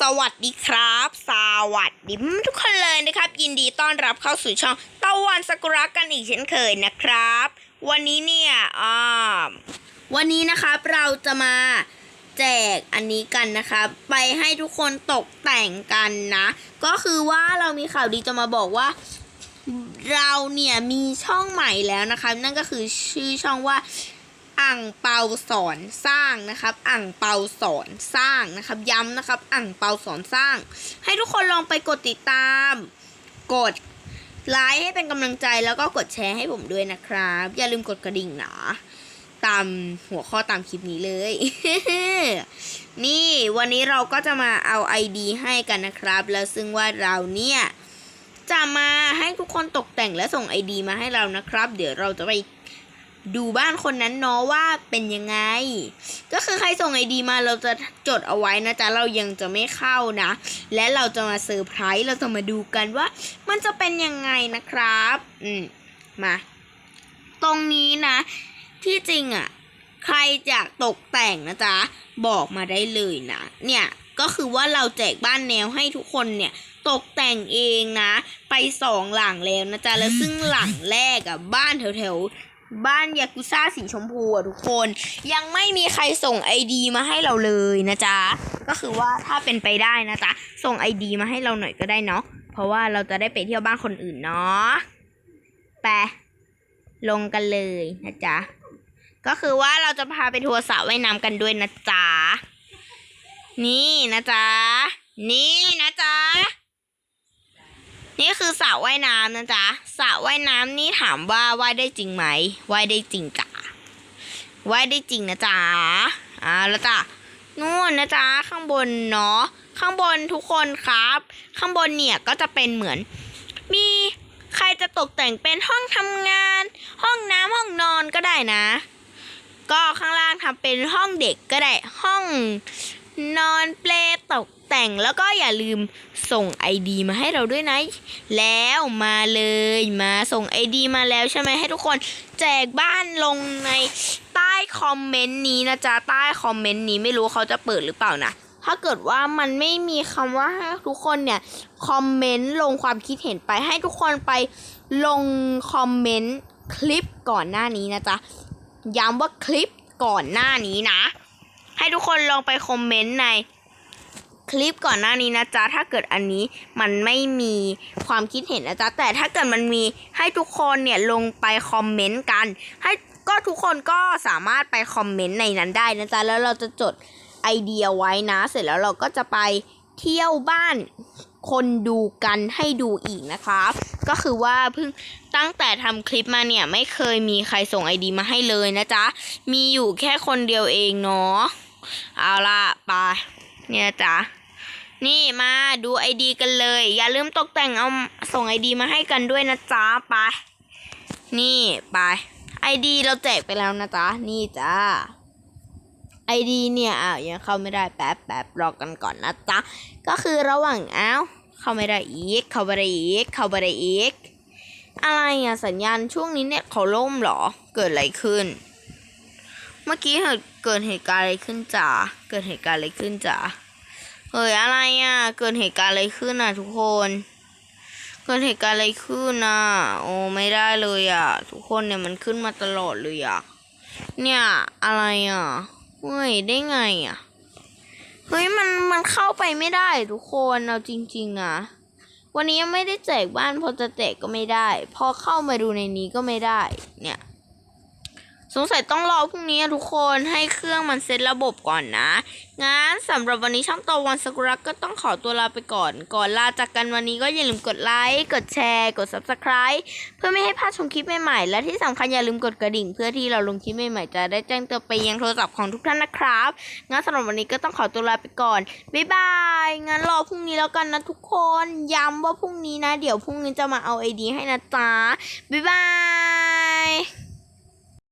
สวัสดีครับ สวัสดีทุกคนเลยนะครับ ยินดีต้อนรับเข้าสู่ช่องตะวันสกุระกันอีกเช่นเคยนะครับ วันนี้เนี่ยอ่าวันนี้นะครับเราจะมาแจกอันนี้กันนะครับ ไปให้ทุกคนตกแต่งกันนะ ก็คือว่าเรามีข่าวดีจะมาบอกว่า เราเนี่ยมีช่องใหม่แล้วนะครับ นั่นก็คือชื่อช่องว่า อ่างเปาสอนสร้างนะครับ อ่างเปาสอนสร้างนะครับ ย้ำนะครับ อ่างเปาสอนสร้าง ให้ทุกคนลองไปกดติดตาม กดไลค์ให้เป็นกำลังใจแล้วก็กดแชร์ให้ผมด้วยนะครับ อย่าลืมกดกระดิ่งนะตามหัวข้อตามคลิปนี้เลย นี่วันนี้เราก็จะมาเอา ID ให้กันนะครับ แล้วซึ่งว่าเราเนี่ยจะมาให้ทุกคนตกแต่งและส่ง ID มาให้เรานะครับ เดี๋ยวเราจะไป ดูบ้านคนนั้นเนาะว่าเป็นยังไง ก็คือใครส่ง ID มาเราจะจดเอาไว้นะจ๊ะเรายังจะไม่เข้านะ และเราจะมาเซอร์ไพรส์เราจะมาดูกันว่า มันจะเป็นยังไงนะครับ อืมมา ตรงนี้นะ ที่จริงอะ่ะ ใครอยากตกแต่งนะจ๊ะบอกมาได้เลยนะเนี่ยก็คือว่าเราแจกบ้านแนวให้ทุกคนเนี่ยตกแต่งเองนะ ไปสองหลังแล้วนะจ๊ะแล้วซึ่งหลังแรกอะ่ะบ้านแถวๆ บ้านยากุซ่าสีชมพูอะทุกคน ยังไม่มีใครส่งไอดีมาให้เราเลยนะจ๊ะ ก็คือว่าถ้าเป็นไปได้นะจ๊ะ ส่งไอดีมาให้เราหน่อยก็ได้เนาะเพราะว่าเราจะได้ไปเที่ยวบ้านคนอื่นเนาะไปลงกันเลยนะจ๊ะ ก็คือว่าเราจะพาไปทัวร์สระว่ายน้ำกันด้วยนะจ๊ะ นี่นะจ๊ะ นี่นะจ๊ะ นี่คือสระว่ายน้ำนะจ๊ะสระว่ายน้ำนี่ถามว่าว่ายได้จริงไหมว่ายได้จริงจ้ะว่ายได้จริงนะจ๊ะอ่าแล้วจ้ะนู่นนะจ๊ะข้างบนเนาะข้างบนทุกคนครับ ข้างบนเนี่ยก็จะเป็นเหมือน มีใครจะตกแต่งเป็นห้องทำงาน ห้องน้ำห้องนอนก็ได้นะ ก็ข้างล่างทำเป็นห้องเด็กก็ได้ห้องนอนเปลตก แต่งแล้วก็อย่าลืมส่ง ID มาให้เราด้วยนะ แล้วมาเลยมาส่ง ID มาแล้วใช่ไหมให้ทุกคนแจกบ้านลงในใต้คอมเมนต์นี้นะจ๊ะใต้คอมเมนต์นี้ไม่รู้เขาจะเปิดหรือเปล่านะถ้าเกิดว่ามันไม่มีคำว่าให้ทุกคนเนี่ยคอมเมนต์ลงความคิดเห็นไปให้ทุกคนไปลงคอมเมนต์คลิปก่อนหน้านี้นะจ๊ะย้ำว่าคลิปก่อนหน้านี้นะ ให้ทุกคนลองไปคอมเมนต์ใน คลิปก่อนหน้านี้นะจ๊ะ ถ้าเกิดอันนี้มันไม่มีความคิดเห็นนะจ๊ะ แต่ถ้าเกิดมันมีให้ทุกคนเนี่ยลงไปคอมเมนต์กัน ให้ก็ทุกคนก็สามารถไปคอมเมนต์ในนั้นได้นะจ๊ะ แล้วเราจะจดไอเดียไว้นะ เสร็จแล้วเราก็จะไปเที่ยวบ้านคนดูกันให้ดูอีกนะครับ ก็คือว่าเพิ่งตั้งแต่ทำคลิปมาเนี่ยไม่เคยมีใครส่งไอดีมาให้เลยนะจ๊ะ มีอยู่แค่คนเดียวเองเนาะ เอาล่ะไปเนี่ยจ๊ะ นี่มาดูไอดีกันเลย อย่าลืมตกแต่งเอาส่งไอดีมาให้กันด้วยนะจ๊ะไปนี่ไปไอดีเราแจกไปแล้วนะจ๊ะนี่จ้าไอดีเนี่ยอ้าวยังเข้าไม่ได้แป๊บแป๊บรอกันก่อนนะจ๊ะก็คือระหว่างอ้าวเข้าไม่ได้อีก เข้าไม่ได้อีก เข้าไม่ได้อีก อะไรอะสัญญาณช่วงนี้เนี่ยเขาล่มเหรอ เกิดอะไรขึ้น เมื่อกี้เกิดเหตุการณ์อะไรขึ้นจ๋าเกิดเหตุการณ์อะไรขึ้นจ๋า เฮ้ยอะไรอะ เกิดเหตุการณ์อะไรขึ้นอะ ทุกคน เกิดเหตุการณ์อะไรขึ้นอะ โอ้ไม่ได้เลยอะ ทุกคนเนี่ยมันขึ้นมาตลอดเลยอะ เนี่ยอะไรอะ เฮ้ยได้ไงอะ เฮ้ยมันมันเข้าไปไม่ได้ทุกคนเอาจริง ๆนะวันนี้ยังไม่ได้แจกบ้านพอจะแจกก็ไม่ได้ พอเข้ามาดูในนี้ก็ไม่ได้ เนี่ย สงสัยต้องรอพรุ่งนี้ทุกคนให้เครื่องมันเซตระบบก่อนนะงั้นสำหรับวันนี้ช่องตะวันสกุระก็ต้องขอตัวลาไปก่อน ก่อนลาจากกันวันนี้ก็อย่าลืมกดไลค์กดแชร์กด subscribe เพื่อไม่ให้พลาดชมคลิปใหม่ๆและที่สำคัญอย่าลืมกดกระดิ่ง เพื่อที่เราลงคลิปใหม่ๆจะได้แจ้งเตือนไปยังโทรศัพท์ของทุกท่านนะครับงั้นสำหรับวันนี้ก็ต้องขอตัวลาไปก่อนบ๊ายบายงั้นรอพรุ่งนี้แล้วกันนะทุกคนย้ำว่าพรุ่งนี้นะ เดี๋ยวพรุ่งนี้จะมาเอาไอดีให้นะจ๊ะบ๊ายบาย